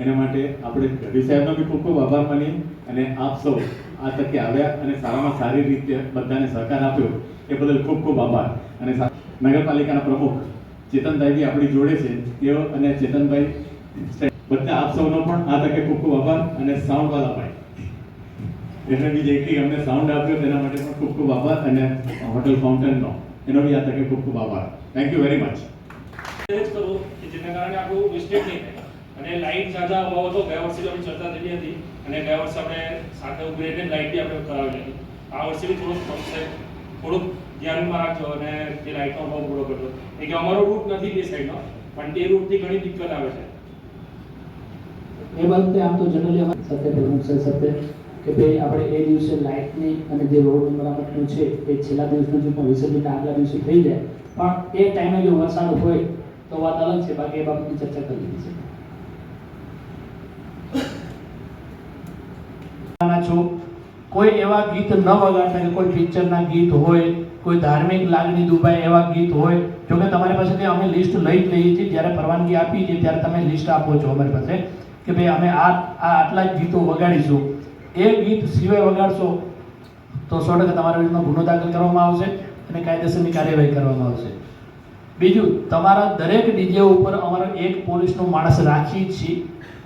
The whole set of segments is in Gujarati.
એના માટે આપણે રવિ સાહેબનો બી ખૂબ ખૂબ આભાર માની અને આપ સૌ આ તકે આવ્યા અને સારામાં સારી રીતે બધાને સહકાર આપ્યો એ બદલ ખૂબ ખૂબ આભાર. અને નગરપાલિકાના પ્રમુખ ચેતનભાઈ બી આપણી જોડે છે, તેઓ અને ચેતનભાઈ બધા આપ સૌનો પણ આ તકે ખૂબ ખૂબ આભાર અને સાઉન્ડ વાળા ભાઈ. એને બી જેટલી અમને સાઉન્ડ આપ્યો તેના માટે પણ ખૂબ ખૂબ આભાર અને હોટલ ફાઉન્ટેનનો, એનો બી આ તકે ખૂબ ખૂબ આભાર. થેન્ક યુ વેરી મચ એ કરવું કે જેના કારણે આપણું મિસ્ટેક નહીં થાય. અને લાઇટ ઝાઝા અભાવ હતો, ગયા વર્ષે આપણે ચર્ચા થઈ હતી અને ગયા વર્ષે આપણે સાથે ગ્રેડેડ લાઇટ બી આપણે કરાવી હતી. આ વર્ષે બી થોડુંક છે. થોડુંક ધ્યાનમાં રાખજો અને તે લાઇટનો અભાવ પૂરો કરજો. એ કે અમારો રૂટ નથી તે સાઈડનો પણ તે રૂટથી ઘણી દિક્કત આવે છે. એ બાબતે આમ તો જનરલી સત્ય પ્રમુખ છે સત્ય કે ભાઈ આપણે એ દિવસે લાઇટની અને જે રોડ મરામતનું છે, એ છેલ્લા દિવસનું જે પણ વિસર્જન આગલા દિવસે થઈ જાય. પણ એ ટાઈમે જો વરસાદ હોય તો વાત અલગ છે, બાકી એ બાબતની ચર્ચા કરી દીધી છે ના છો કોઈ એવા ગીત ન વગાડતા કે કોઈ પિક્ચરના ગીત હોય, કોઈ ધાર્મિક લાગણી દુભાય એવા ગીત હોય, જો કે તમારી પાસેથી અમે લિસ્ટ લઈ જ લઈએ છીએ, જ્યારે પરવાનગી આપી છે ત્યારે તમે લિસ્ટ આપો છો અમારી પાસે કે ભાઈ અમે આ આ આટલા જ ગીતો વગાડીશું. એ ગીત સિવાય વગાડશો તો સો ટકા તમારા વિરુદ્ધમાં ગુનો દાખલ કરવામાં આવશે અને કાયદેસરની કાર્યવાહી કરવામાં આવશે. બીજું, તમારા દરેક ડીજે ઉપર અમારો એક પોલીસનો માણસ રાખી છીએ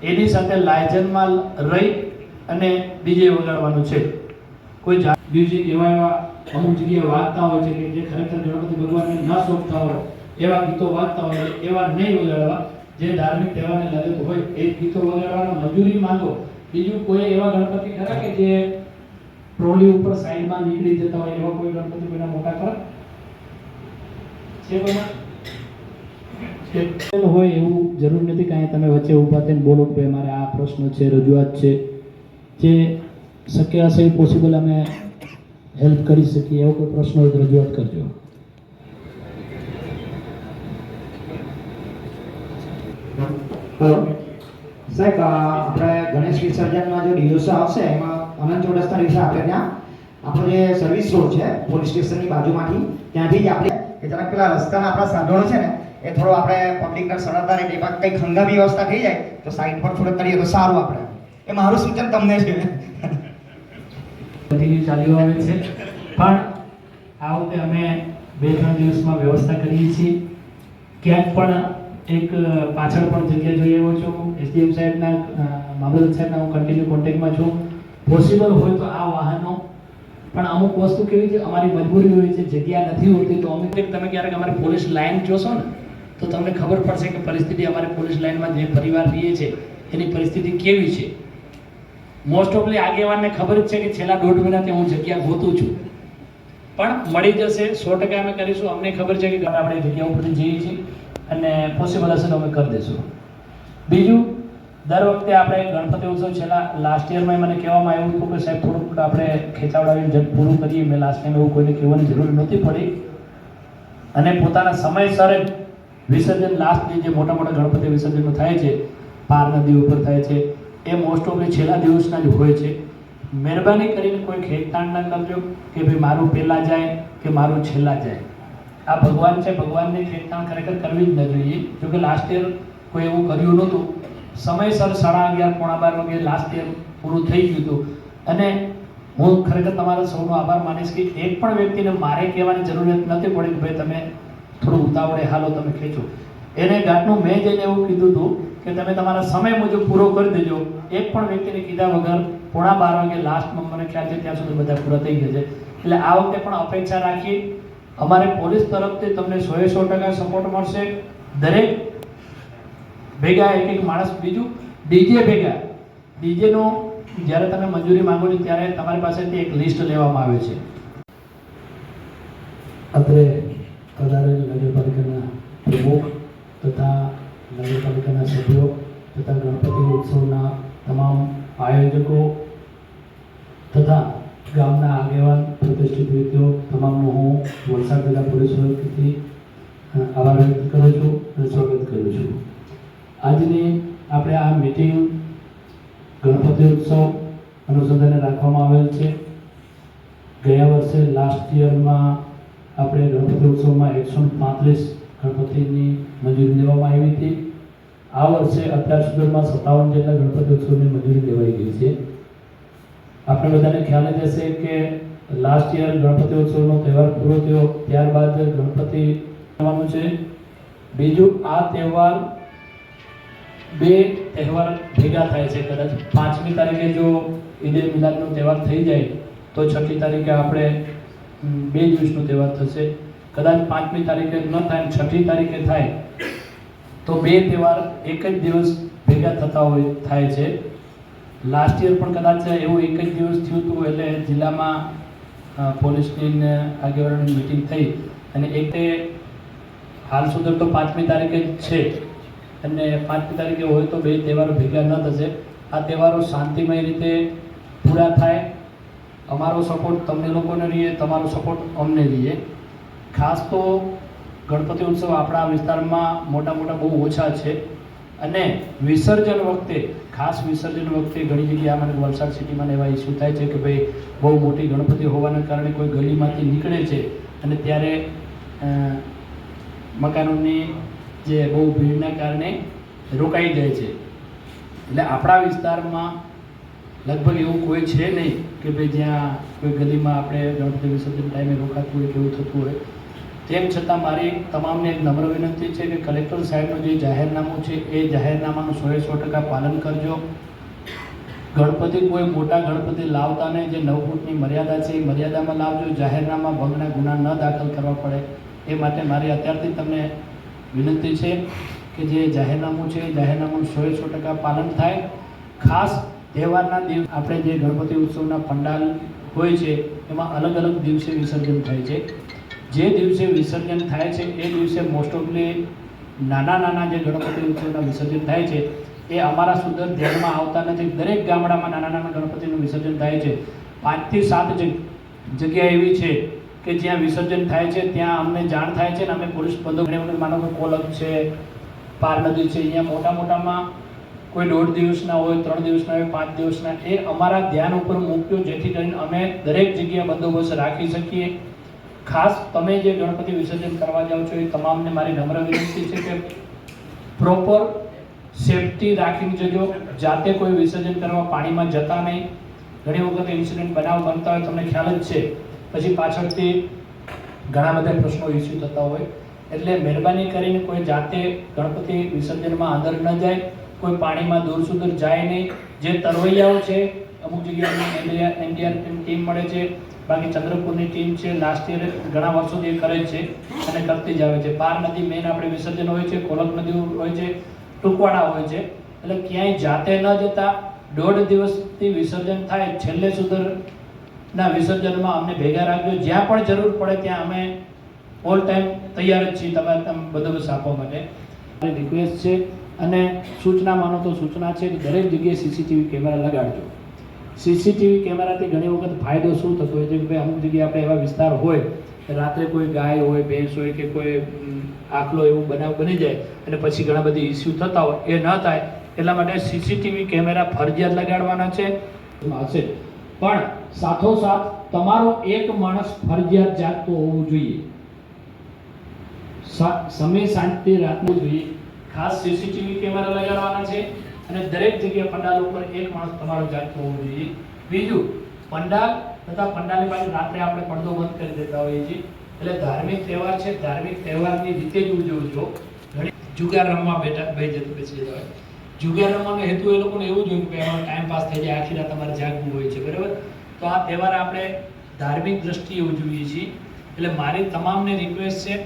એની સાથે લાયજનમાં રહી અને ડીજે વગાડવાનું છે. કોઈ જા- મ્યુઝિક એવા એવા અમુક જગ્યાએ વાંચતા હોય છે કે જે ખરેખર ગણપતિ ભગવાનને ન શોભતા હોય, એવા ગીતો વાંચતા હોય એવા નહીં વગાડવા, જે ધાર્મિક તહેવારને લગત હોય, એ ગીતો વગાડવાનો મજૂરી માંગો. બીજું કોઈ એવા ગણપતિ ખરા કે જે ટ્રોલી ઉપર સાઈડમાં નીકળી જતા હોય, એવા કોઈ ગણપતિ કોઈના મોટા ખરા છે કોઈના હોય એવું જરૂર નથી, કાંઈ તમે વચ્ચે ઊભા થઈને બોલો કે મારે આ પ્રશ્ન છે, રજૂઆત છે. જે શક્ય હશે એ પોસિબલ અમે હેલ્પ કરી શકીએ એવો કોઈ પ્રશ્ન હોય તો રજૂઆત કરજો. સાહેબ આપણે ગણેશ વિસર્જનમાં જે દિવસો આવશે, એમાં અનંત ચોડસના દિવસે આપણે ત્યાં. આપણો જે સર્વિસ રોડ છે પોલીસ સ્ટેશનની બાજુમાંથી, ત્યાંથી જ આપણે કે જરાક પેલા રસ્તાના આપણા સાધનો છે ને, એ થોડો આપણે પબ્લિકને સરળતા રહે એમાં કંઈક હંગામી વ્યવસ્થા થઈ જાય, તો સાઈડ પર થોડુંક કરીએ તો સારું આપણે. એ મારું સૂચન તમને છે. કન્ટિન્યુ ચાલ્યું આવે છે. પણ આ વખતે અમે બે ત્રણ દિવસમાં વ્યવસ્થા કરીએ છીએ. ક્યાંક પણ એક પાછળ પણ જગ્યા જોઈ આવ્યો છું. એસડીએમ સાહેબના અ, મામલતદાર સાહેબના હું કન્ટિન્યુ કોન્ટેક્ટમાં છું. પોસિબલ હોય તો આ વાહનો. પણ અમુક વસ્તુ કેવી છે અમારી મજબૂરી હોય છે જગ્યા નથી હોતી તો અમે તમે ક્યારેક અમારી પોલીસ લાઈન જોશો ને તો તમને ખબર પડશે કે પરિસ્થિતિ અમારી પોલીસ લાઈનમાં જે પરિવાર રહીએ છે એની પરિસ્થિતિ કેવી છે. મોસ્ટ ઓફલી આગેવાનને ખબર જ છે કે છેલ્લા દોઢ મહિનાથી હું જગ્યા ગોતું છું. પણ મળી જશે, સો ટકા અમે કરીશું. અમને ખબર છે કે આપણે જગ્યા ઉપર જઈએ છીએ અને પોસિબલ હશે તો અમે કરી દઈશું. બીજું, દર વખતે આપણે ગણપતિ ઉત્સવ છેલ્લા લાસ્ટ યરમાં મને કહેવામાં આવ્યું હતું કે સાહેબ, થોડુંક આપણે ખેંચાવડાવીને જગ પૂરું કરીએ. મેં લાસ્ટ ટાઈમ એવું કોઈને કહેવાની જરૂર નહોતી પડી. અને પોતાના સમયસર જ વિસર્જન લાસ્ટ જે મોટા મોટા ગણપતિ વિસર્જનો થાય છે પાર નદી ઉપર થાય છે એ મોસ્ટ ઓફલી છેલ્લા દિવસના જ હોય છે. મહેરબાની કરીને કોઈ ખેંચતાણ ન કરજો કે ભાઈ મારું પહેલાં જાય કે મારું છેલ્લા જાય. આ ભગવાન છે, ભગવાનની ખેંચતાણ ખરેખર કરવી જ ન જોઈએ. જોકે લાસ્ટ યર કોઈ એવું કર્યું નહોતું. સમયસર સાડા અગિયાર, પોણા બાર વાગે લાસ્ટ યર પૂરું થઈ ગયું હતું. અને હું ખરેખર તમારા સૌનો આભાર માનીશ કે એક પણ વ્યક્તિને મારે કહેવાની જરૂરિયાત નથી પડી કે ભાઈ તમે થોડું ઉતાવળે હાલો, તમે ખેંચો. એને ગાંઠનું મેં જઈને એવું કીધું હતું કે તમે તમારા સમય મુજબ પૂરો કરી દેજો. એક પણ વ્યક્તિને કીધા વગર પોણા બાર વાગે લાસ્ટમાં મને ખ્યાલ છે, ત્યાં સુધી બધા પૂરા થઈ ગયા છે. એટલે આ વખતે પણ અપેક્ષા રાખી અમારે પોલીસ તરફથી તમને સો સો ટકા સપોર્ટ મળશે. દરેક ભેગા એક એક માણસ, બીજું ડીજે ભેગા. ડીજેનો જ્યારે તમે મંજૂરી માંગો છો ત્યારે તમારી પાસેથી એક લિસ્ટ લેવામાં આવે છે. અત્રે કદારેલ નગરપાલિકાના પ્રમુખ તથા નગરપાલિકાના સભ્યો તથા ગણપતિ ઉત્સવના તમામ આયોજકો તથા ગામના આગેવાન, પ્રતિષ્ઠિત વ્યક્તિઓ, તમામનો હું વલસાડ જિલ્લા પોલીસ વતીથી આભાર વ્યક્ત કરું છું અને સ્વાગત કરું છું. આજની આપણે આ મિટિંગ ગણપતિ ઉત્સવ અનુસંધાને રાખવામાં આવેલ છે. ગયા વર્ષે લાસ્ટ યરમાં આપણે ગણપતિ ઉત્સવમાં એકસો પાંત્રીસ ગણપતિની મંજૂરી લેવામાં આવી હતી. આ વર્ષે અત્યાર સુધીમાં સત્તાવન જેટલા ગણપતિ ઉત્સવની મંજૂરી દેવાઈ ગઈ છે. આપણે બધાને ખ્યાલ જ હશે કે લાસ્ટ યર ગણપતિ ઉત્સવનો તહેવાર પૂરો થયો, ત્યારબાદ ગણપતિ આવવાનું છે. બીજું આ તહેવાર બે તહેવાર ભેગા થાય છે કદાચ. પાંચમી તારીખે જો ઈદ મિલાદનો તહેવાર થઈ જાય, તો છઠ્ઠી તારીખે આપણે બે દિવસનો તહેવાર થશે. કદાચ પાંચમી તારીખે ન થાય છઠ્ઠી તારીખે થાય, તો બે તહેવાર એક જ દિવસ ભેગા થતા હોય, થાય છે. લાસ્ટ યર પણ કદાચ એવું એક જ દિવસ થયું હતું, એટલે જિલ્લામાં પોલીસની આગેવાની મિટિંગ થઈ અને એક હાલ સુધી તો પાંચમી તારીખે જ છે. અને પાંચમી તારીખે હોય તો બે તહેવારો ભેગા ન થશે. આ તહેવારો શાંતિમય રીતે પૂરા થાય. અમારો સપોર્ટ તમને લોકોને રહીએ, તમારો સપોર્ટ અમને રહીએ. ખાસ તો ગણપતિ ઉત્સવ આપણા વિસ્તારમાં મોટા મોટા બહુ ઓછા છે. અને વિસર્જન વખતે, ખાસ વિસર્જન વખતે ઘણી જગ્યાએ મને વલસાડ સિટીમાં એવા ઇસ્યુ થાય છે કે ભાઈ, બહુ મોટી ગણપતિ હોવાના કારણે કોઈ ગલીમાંથી નીકળે છે. અને ત્યારે મકાનોની જે બહુ ભીડના કારણે રોકાઈ જાય છે. એટલે આપણા વિસ્તારમાં લગભગ એવું કોઈ છે નહીં કે ભાઈ જ્યાં કોઈ ગલીમાં આપણે ગણપતિ વિસર્જન ટાઈમે રોકાતું હોય કે એવું થતું હોય. તેમ છતાં મારી તમામને એક નમ્ર વિનંતી છે કે કલેક્ટર સાહેબનું જે જાહેરનામું છે, એ જાહેરનામાનું સો સો ટકા પાલન કરજો. ગણપતિ કોઈ મોટા ગણપતિ લાવતા નહીં, જે નવ ફૂટની મર્યાદા છે, એ મર્યાદામાં લાવજો. જાહેરનામા ભંગના ગુના ન દાખલ કરવા પડે. એ માટે મારી અત્યારથી તમને વિનંતી છે કે જે જાહેરનામું છે, એ જાહેરનામાનું સો સો ટકા પાલન થાય. ખાસ તહેવારના દિવસ આપણે જે ગણપતિ ઉત્સવના પંડાલ હોય છે, એમાં અલગ અલગ દિવસે વિસર્જન થાય છે. જે દિવસે વિસર્જન થાય છે, એ દિવસે મોસ્ટ ઓફલી નાના નાના જે ગણપતિ ઉત્સવના વિસર્જન થાય છે, એ અમારા સુંદર ધ્યાનમાં આવતા નથી. દરેક ગામડામાં નાના નાના ગણપતિનું વિસર્જન થાય છે. પાંચથી સાત જગ- જગ્યા એવી છે કે જ્યાં વિસર્જન થાય છે, ત્યાં અમને જાણ થાય છે ને અમે પોલીસ બંદોબસ્ત માનો કે કોલક છે, પાર નદી છે, અહીંયા મોટા મોટામાં કોઈ દોઢ દિવસના હોય, ત્રણ દિવસના હોય, પાંચ દિવસના, એ અમારા ધ્યાન ઉપર મૂક્યું, જેથી કરીને અમે દરેક જગ્યાએ બંદોબસ્ત રાખી શકીએ. ખાસ તમે જે ગણપતિ વિસર્જન કરવા જાઓ છો એ તમામને મારી નમ્ર વિનંતી છે કે પ્રોપર સેફટી રાખીને જજો. જાતે કોઈ વિસર્જન કરવા પાણીમાં જતા નહીં. ઘણી વખત ઇન્સિડન્ટ બનાવ બનતા હોય, તમને ખ્યાલ જ છે. પછી પાછળથી ઘણા બધા પ્રશ્નો ઇસ્યુ થતા હોય. એટલે મહેરબાની કરીને કોઈ જાતે ગણપતિ વિસર્જનમાં અંદર ન જાય. કોઈ પાણીમાં દૂર સુદૂર જાય નહીં. જે તરવૈયાઓ છે, અમુક જગ્યાએ એનડીઆર ટીમ મળે છે. બાકી ચંદ્રપુરની ટીમ છે લાસ્ટ યર ઘણા વર્ષોથી કરે છે અને કરતી જ આવે છે. પાર નદી મેન આપણે વિસર્જન હોય છે કોલક નદી હોય છે, ટૂંકવાડા હોય છે. એટલે ક્યાંય જાતે ન જતા દોઢ દિવસથી વિસર્જન થાય. છેલ્લે સુધર ના વિસર્જનમાં અમને ભેગા રાખજો. જ્યાં પણ જરૂર પડે ત્યાં અમે ઓલ ટાઈમ તૈયાર જ છીએ. તમારે તમે બંદોબસ્ત આપવા માટે. રિક્વેસ્ટ છે અને સૂચના માનો તો સૂચના છે કે દરેક જગ્યાએ સીસીટીવી કેમેરા લગાડજો. સીસીટીવી કેમેરાથી ઘણી વખત ફાયદો શું થતો હોય? છે કે ભાઈ અમુક જગ્યાએ આપણે એવા વિસ્તાર હોય, રાત્રે કોઈ ગાય હોય, ભેંસ હોય કે કોઈ આખલો એવું બનાવ બની જાય અને પછી ઘણા બધી ઇસ્યુ થતા હોય, એ ન થાય, એટલા માટે સીસીટીવી કેમેરા ફરજિયાત લગાડવાના છે. હશે. પણ સાથોસાથ તમારો એક માણસ ફરજિયાત જાગતો હોવું જોઈએ. સમય શાંતિ રાખવું જોઈએ. ખાસ સીસીટીવી કેમેરા લગાડવાના છે. અને દરેક જગ્યાએ પંડાલ ઉપર એક માણસ તમારો જાગતો હોવો જોઈએ. બીજું, પંડાલ તથા પંડાલની બાજુ રાત્રે આપણે પડદો બંધ કરી દેતા હોઈએ છીએ. એટલે ધાર્મિક તહેવાર છે, ધાર્મિક તહેવારની રીતે જ ઉજવજો ઘણી જુગાર રમવા બેઠા બે જતું બેસી જતા હોય જુગાર રમવાનો હેતુ એ લોકોને એવું જોયું કે અમારો ટાઈમ પાસ થઈ જાય, આખી રાત તમારે જાગવું હોય છે, બરાબર? તો આ તહેવાર આપણે ધાર્મિક દ્રષ્ટિએ ઉજવીએ છીએ. એટલે મારી તમામને રિક્વેસ્ટ છે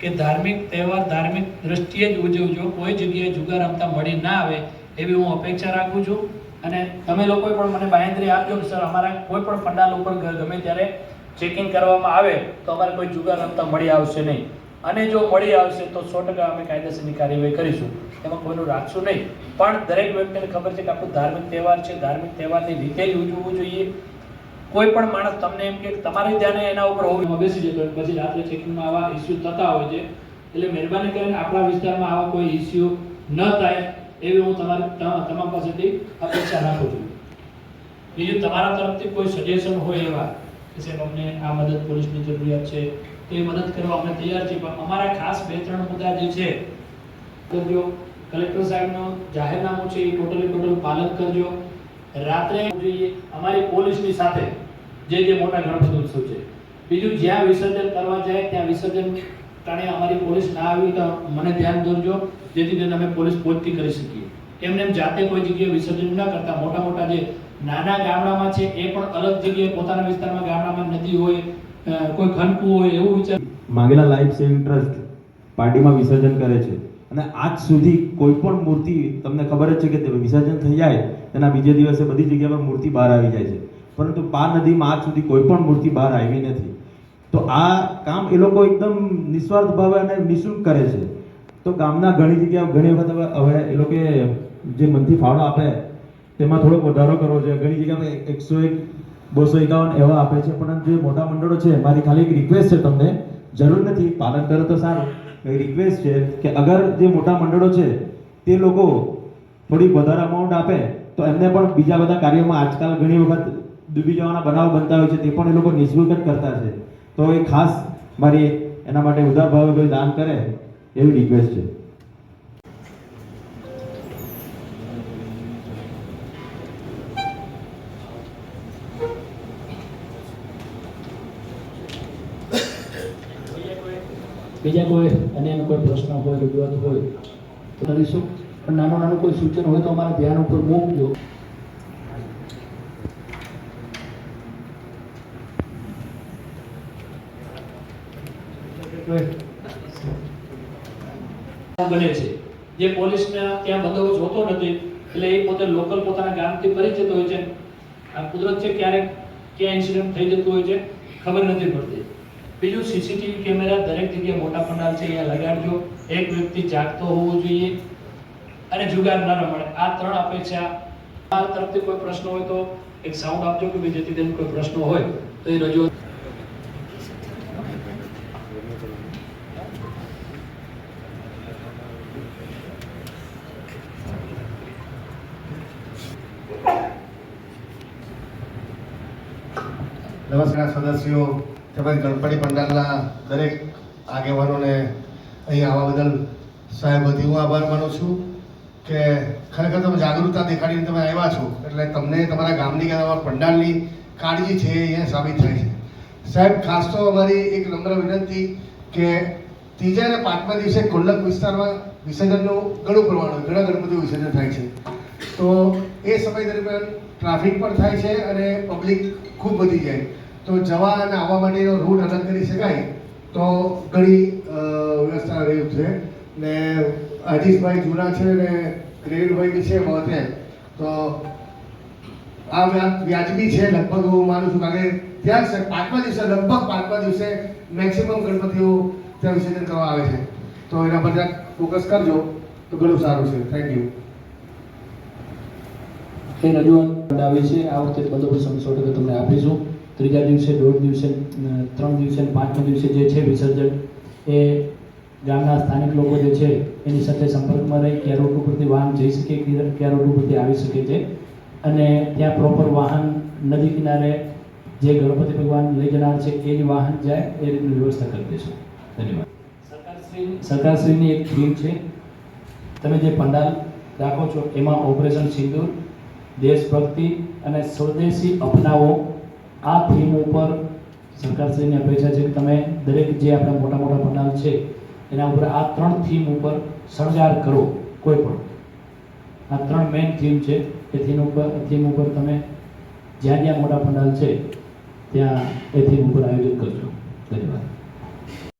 કે ધાર્મિક તહેવાર ધાર્મિક દ્રષ્ટિએ જ ઉજવજો. કોઈ જગ્યાએ જુગાર રમતા મળી ના આવે એવી હું અપેક્ષા રાખું છું. અને તમે લોકોએ પણ મને બાહેંધરી આપજો સર, અમારા કોઈ પણ પંડાલ ઉપર ગમે ત્યારે ચેકિંગ કરવામાં આવે, તો અમારે કોઈ જુગાર રમતા મળી આવશે નહીં. અને જો મળી આવશે, તો સો ટકા અમે કાયદેસરની કાર્યવાહી કરીશું. એમાં કોઈનું રાખશું નહીં. પણ દરેક વ્યક્તિને ખબર છે કે આપણું ધાર્મિક તહેવાર છે. ધાર્મિક તહેવારની રીતે જ ઉજવવું જોઈએ. કોઈ પણ માણસ તમને એમ કે તમારે ધ્યાને એના ઉપર હોવું બેસી જતો પછી રાત્રે ચેકિંગમાં આવા ઇસ્યુ થતા હોય છે. એટલે મહેરબાની કરીને આપણા વિસ્તારમાં આવા કોઈ ઇસ્યુ ન થાય. એવી હું તમારી તમામ પાસેથી અપેક્ષા રાખું છું. બીજું, તમારા તરફથી કોઈ સજેશન હોય એવા કે સાહેબ, અમને આ મદદ પોલીસની જરૂરિયાત છે, તો એ મદદ કરવા અમે તૈયાર છીએ. પણ અમારા ખાસ બે ત્રણ મુદ્દા જે છે, તો જો કલેક્ટર સાહેબનું જાહેરનામું છે, એ ટોટલી ટોટલ પાલન કરજો. રાત્રે જોઈએ, અમારી પોલીસની સાથે જે જે મોટા ગણપતિ ઉત્સવ છે. બીજું, જ્યાં વિસર્જન કરવા જાય, ત્યાં વિસર્જન ટાણે અમારી પોલીસ ના આવી તો મને ધ્યાન દોરજો જેથી કરીને અમે પોલીસ પહોંચતી કરી શકીએ. એમને એમ જાતે કોઈ જગ્યાએ વિસર્જન ના કરતા, મોટા મોટા જે નાના ગામડામાં છે, એ પણ અલગ જગ્યાએ પોતાના વિસ્તારમાં ગામડામાં નદી હોય કોઈ ખનકું હોય, એવું વિચાર માંગેલા લાઈફ સેવિંગ ટ્રસ્ટ પાર્ટીમાં વિસર્જન કરે છે. અને આજ સુધી કોઈ પણ મૂર્તિ, તમને ખબર જ છે કે વિસર્જન થઈ જાય, તેના બીજે દિવસે બધી જગ્યા પર મૂર્તિ બહાર આવી જાય છે. પરંતુ પા નદીમાં આજ સુધી કોઈ પણ મૂર્તિ બહાર આવી નથી. તો આ કામ એ લોકો એકદમ નિસ્વાર્થ ભાવે અને નિઃશુલ્ક કરે છે. તો ગામના ઘણી જગ્યા ઘણી વખત હવે એ લોકો જે મનથી ફાળો આપે, તેમાં થોડોક વધારો કરવો છે. ઘણી જગ્યા એકસો એક, બસો એકાવન એવા આપે છે. પણ જે મોટા મંડળો છે, મારી ખાલી એક રિક્વેસ્ટ છે તમને. જરૂર નથી, પાલન કરો તો સારું. રિક્વેસ્ટ છે કે અગર જે મોટા મંડળો છે, તે લોકો થોડીક વધારે અમાઉન્ટ આપે, તો એમને પણ બીજા બધા કાર્યોમાં આજકાલ ઘણી વખત ડૂબી જવાના બનાવ બનતા હોય છે. તે પણ એ લોકો નિઃશુલ્ક જ કરતા છે. તો એ ખાસ મારી એના માટે ઉદાર ભાવે કોઈ દાન કરે એવી રિક્વેસ્ટ છે. બીજા કોઈ અને એનો કોઈ પ્રશ્ન હોય, રજૂઆત હોય તો કરીશું. પણ નાનું નાનું કોઈ સૂચન હોય તો અમારા ધ્યાન ઉપર મૂકજો. બને છે. જે પોલીસને ત્યાં બંદોબસ્ત હોતો નથી, એટલે એ પોતે લોકલ પોતાના ગામથી જતો હોય છે. આ કુદરત છે ક્યારેક ક્યાં ઇન્સિડન્ટ થઈ જતું હોય છે, ખબર નથી પડતી. બીજું સીસીટીવી કેમેરા દરેક જગ્યાએ મોટા પંડાલ છે, અહીંયા લગાડજો. એક વ્યક્તિ જાગતો હોવો જોઈએ અને જુગાર ન રમાડે. આ ત્રણ અપેક્ષા. આ તરફથી કોઈ પ્રશ્ન હોય તો એક સાઉન્ડ આપજો કે ભાઈ જેથી કોઈ પ્રશ્ન હોય તો એ રજૂ નમસ્કાર સદસ્યો તેમજ ગણપતિ પંડાલના દરેક આગેવાનોને અહીં આવવા બદલ સાહેબ વતી હું આભાર માનું છું કે ખરેખર તમે જાગૃતતા દેખાડીને તમે આવ્યા છો એટલે તમને તમારા ગામની કે તમારા પંડાલની કાળજી છે એ સાબિત થાય છે. સાહેબ, ખાસ તો અમારી એક નમ્ર વિનંતી કે ત્રીજા અને પાંચમા દિવસે કોલ્લક વિસ્તારમાં વિસર્જનનું ઘણું પ્રમાણ ઘણા ગણપતિઓ વિસર્જન થાય છે. તો એ સમય દરમિયાન ટ્રાફિક પણ થાય છે અને પબ્લિક ખૂબ વધી જાય. તો જવા અને આવવા માટેનો રૂટ અલગ કરી શકાય. તો ઘણી વ્યવસ્થા રહ્યું છે. ને અજીતભાઈ જૂના છે ને ગ્રેડભાઈ બી છે વધે તો આ વ્યા- વ્યાજબી છે લગભગ હું માનું છું. કારણ કે ત્યાં છે, પાંચમા દિવસે, લગભગ પાંચમા દિવસે મેક્સિમમ ગણપતિઓ ત્યાં વિસર્જન કરવા આવે છે. તો એના પર ત્યાં ફોકસ કરજો. તો ઘણું સારું છે. થેન્ક યુ એ રજૂઆત આવી છે. આ વખતે બંદોબસ્ત અમે તમને આપીશું. ત્રીજા દિવસે દોઢ દિવસે ત્રણ દિવસે અને પાંચમા દિવસે જે છે વિસર્જન એ ગામના સ્થાનિક લોકો જે છે એની સાથે સંપર્કમાં રહી ક્યાં રૂટ ઉપરથી વાહન જઈ શકે ક્યાં રૂટ ઉપરથી આવી શકે છે. અને ત્યાં પ્રોપર વાહન નદી કિનારે જે ગણપતિ ભગવાન લઈ જનાર છે એ જ વાહન જાય એ રીતની વ્યવસ્થા કરી દઈશું. ધન્યવાદ. સરકારશ્રી સરકારશ્રીની એક થીમ છે. તમે જે પંડાલ રાખો છો એમાં ઓપરેશન સિંદૂર દેશભક્તિ અને સ્વદેશી અપનાવો આ થીમ ઉપર સરકારશ્રીની અપેક્ષા છે કે તમે દરેક જે આપણા મોટા મોટા પંડાલ છે, એના ઉપર આ ત્રણ થીમ ઉપર શણગાર કરો, કોઈ પણ. આ ત્રણ મેઇન થીમ છે, એ થીમ ઉપર થીમ ઉપર તમે જ્યાં જ્યાં મોટા પંડાલ છે, ત્યાં એ થીમ ઉપર આયોજન કરજો.